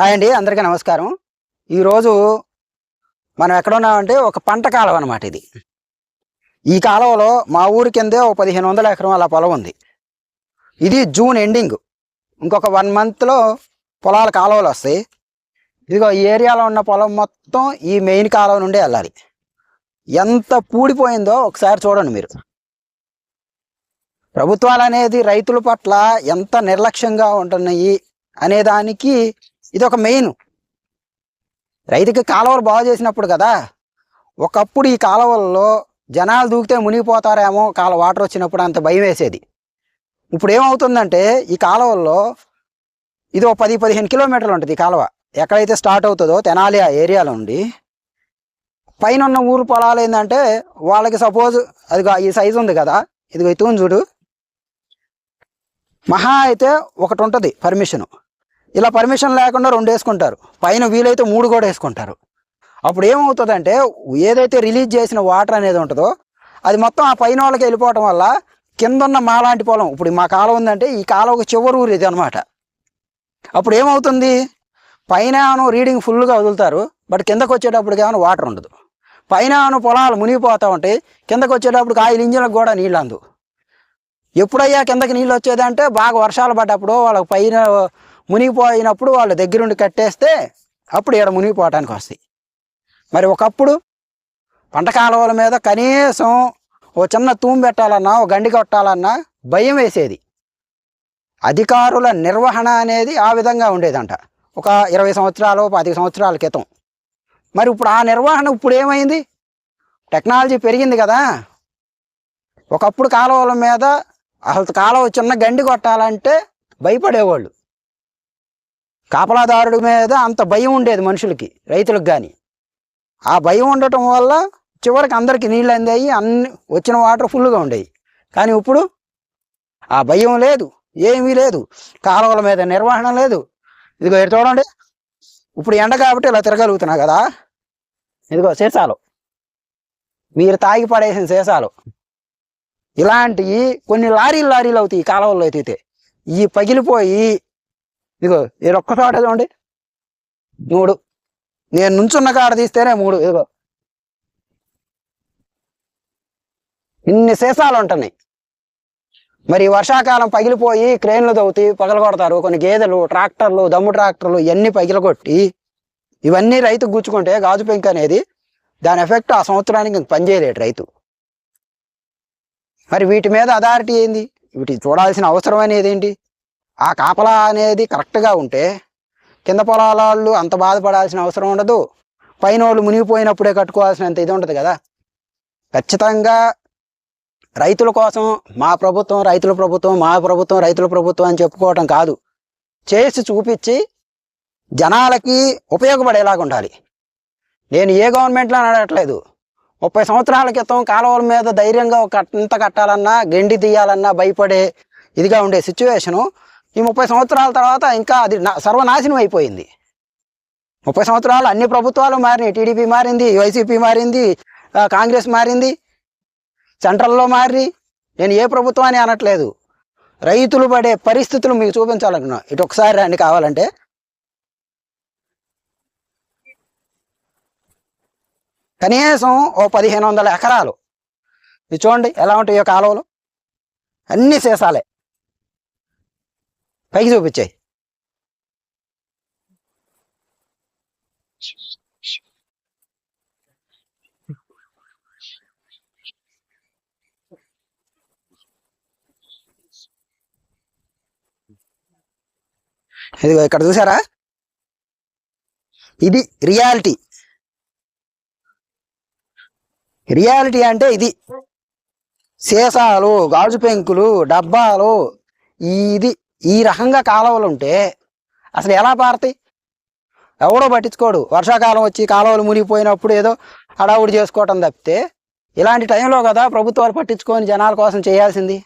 Hi అండి అందరికీ నమస్కారం. ఈరోజు మనం ఎక్కడ ఉన్నామంటే ఒక పంట కాలువ అనమాట ఇది. ఈ కాలువలో మా ఊరి కిందే ఒక పదిహేను వందల ఎకరం అలా పొలం ఉంది. ఇది జూన్ ఎండింగ్. ఇంకొక వన్ మంత్లో పొలాల కాలువలు వస్తాయి. ఇదిగో ఈ ఏరియాలో ఉన్న పొలం మొత్తం ఈ మెయిన్ కాలువ నుండి వెళ్ళాలి. ఎంత పూడిపోయిందో ఒకసారి చూడండి మీరు. ప్రభుత్వాలు అనేది రైతుల పట్ల ఎంత నిర్లక్ష్యంగా ఉంటున్నాయి అనేదానికి ఇది ఒక మెయిన్. రైతుకి కాలువలు బాగు చేసినప్పుడు కదా ఒకప్పుడు ఈ కాలువల్లో జనాలు దూకితే మునిగిపోతారేమో కాల వాటర్ వచ్చినప్పుడు అంత భయం వేసేది. ఇప్పుడు ఏమవుతుందంటే ఈ కాలువల్లో ఇది ఒక పది పదిహేను కిలోమీటర్లు ఉంటుంది ఈ కాలువ. ఎక్కడైతే స్టార్ట్ అవుతుందో తెనాలి ఆ ఏరియాలో ఉండి పైన ఉన్న ఊరు పొలాలు ఏంటంటే వాళ్ళకి సపోజ్ అది ఈ సైజు ఉంది కదా ఇదిగో తూని చూడు. మహా అయితే ఒకటి ఉంటుంది పర్మిషన్. ఇలా పర్మిషన్ లేకుండా రెండు వేసుకుంటారు. పైన వీలైతే మూడు కూడా వేసుకుంటారు. అప్పుడు ఏమవుతుందంటే ఏదైతే రిలీజ్ చేసిన వాటర్ అనేది ఉంటుందో అది మొత్తం ఆ పైన వాళ్ళకి వెళ్ళిపోవటం వల్ల కింద ఉన్న మాలాంటి పొలం ఇప్పుడు మా కాలం ఉందంటే ఈ కాలువకు చివరి ఊరు ఇది అనమాట అప్పుడు ఏమవుతుంది? పైన రీడింగ్ ఫుల్గా వదులుతారు బట్ కిందకు వచ్చేటప్పటికి ఏమైనా వాటర్ ఉండదు. పైన పొలాలు మునిగిపోతూ ఉంటాయి కిందకు వచ్చేటప్పుడు ఆయిల్ ఇంజిన్లకు కూడా నీళ్ళు అందు. ఎప్పుడయ్యా కిందకి నీళ్ళు వచ్చేదంటే బాగా వర్షాలు పడ్డప్పుడు వాళ్ళకి పైన మునిగిపోయినప్పుడు వాళ్ళ దగ్గరుండి కట్టేస్తే అప్పుడు ఇక్కడ మునిగిపోవటానికి వస్తాయి. మరి ఒకప్పుడు పంట కాలువల మీద కనీసం ఓ చిన్న తూము పెట్టాలన్నా ఓ గండి కొట్టాలన్నా భయం వేసేది. అధికారుల నిర్వహణ అనేది ఆ విధంగా ఉండేదంట. ఒక ఇరవై సంవత్సరాలు పది సంవత్సరాల క్రితం. మరి ఇప్పుడు ఆ నిర్వహణ ఇప్పుడు ఏమైంది? టెక్నాలజీ పెరిగింది కదా. ఒకప్పుడు కాలువల మీద అసలు కాలువ చిన్న గండి కొట్టాలంటే భయపడేవాళ్ళు. కాపలాదారుడి మీద అంత భయం ఉండేది మనుషులకి రైతులకు కానీ ఆ భయం ఉండటం వల్ల చివరికి అందరికి నీళ్ళు అందాయి అన్ని వచ్చిన వాటర్ ఫుల్గా ఉండేవి కానీ ఇప్పుడు ఆ భయం లేదు ఏమీ లేదు కాలువల మీద నిర్వహణ లేదు. ఇదిగో చూడండి. ఇప్పుడు ఎండ కాబట్టి ఇలా తిరగలుగుతున్నా కదా. ఇదిగో సీసాలు. మీరు తాగి పడేసిన సీసాలు. ఇలాంటివి కొన్ని లారీలు లారీలు అవుతాయి కాలువల్లో అయితే ఈ పగిలిపోయి ఇదిగో ఇది ఒక్క చోట చూడండి. మూడు. నేను నుంచున్న కాడ తీస్తేనే మూడు. ఇదిగో. ఇన్ని సీసాలు ఉంటున్నాయి. మరి వర్షాకాలం పగిలిపోయి క్రేన్లు తవ్వుతాయి పగలగొడతారు. కొన్ని గేదెలు ట్రాక్టర్లు దమ్ము ట్రాక్టర్లు ఇవన్నీ పగిలగొట్టి ఇవన్నీ రైతు గుచ్చుకుంటే గాజు పెంక్ అనేది దాని ఎఫెక్ట్ ఆ సంవత్సరానికి ఇంక పనిచేయలేడు రైతు. మరి వీటి మీద అథారిటీ ఏంది? వీటి చూడాల్సిన అవసరం అనేది ఏంటి? ఆ కాపలా అనేది కరెక్ట్గా ఉంటే కింద పొలాల వాళ్ళు అంత బాధపడాల్సిన అవసరం ఉండదు. పైన వాళ్ళు మునిగిపోయినప్పుడే కట్టుకోవాల్సినంత ఇది ఉంటుంది కదా. ఖచ్చితంగా రైతుల కోసం మా ప్రభుత్వం రైతుల ప్రభుత్వం మా ప్రభుత్వం రైతుల ప్రభుత్వం అని చెప్పుకోవటం కాదు. చేసి చూపించి జనాలకి ఉపయోగపడేలాగా ఉండాలి. నేను ఏ గవర్నమెంట్లో అడగట్లేదు ముప్పై సంవత్సరాల క్రితం కాలువల మీద ధైర్యంగా ఒక ఇంత కట్టాలన్నా గెండి తీయాలన్నా భయపడే ఇదిగా ఉండే సిచ్యువేషను ఈ ముప్పై సంవత్సరాల తర్వాత ఇంకా అది నా- సర్వనాశనం అయిపోయింది. ముప్పై సంవత్సరాలు అన్ని ప్రభుత్వాలు మారినాయి. టీడీపీ మారింది వైసీపీ మారింది కాంగ్రెస్ మారింది సెంట్రల్లో మారి నేను ఏ ప్రభుత్వాన్ని అనట్లేదు. రైతులు పడే పరిస్థితులు మీకు చూపించాలనుకున్నా. ఇటు ఒకసారి రండి కావాలంటే. కనీసం ఓ పదిహేను వందల ఎకరాలు. ఇది చూడండి ఎలా ఉంటాయో కాలువలు. అన్ని సీసాలే. పైకి చూపించాయి. ఇదిగో ఇక్కడ చూసారా? ఇది రియాలిటీ. రియాలిటీ అంటే ఇది. సీసాలు గాజు పెంకులు డబ్బాలు ఇది. ఈ రకంగా కాలువలు ఉంటే అసలు ఎలా పారతాయి? ఎవడో పట్టించుకోడు. వర్షాకాలం వచ్చి కాలువలు మునిగిపోయినప్పుడు ఏదో హడావుడి చేసుకోవటం తప్పితే ఇలాంటి టైంలో కదా ప్రభుత్వాలు పట్టించుకొని జనాల కోసం చేయాల్సింది?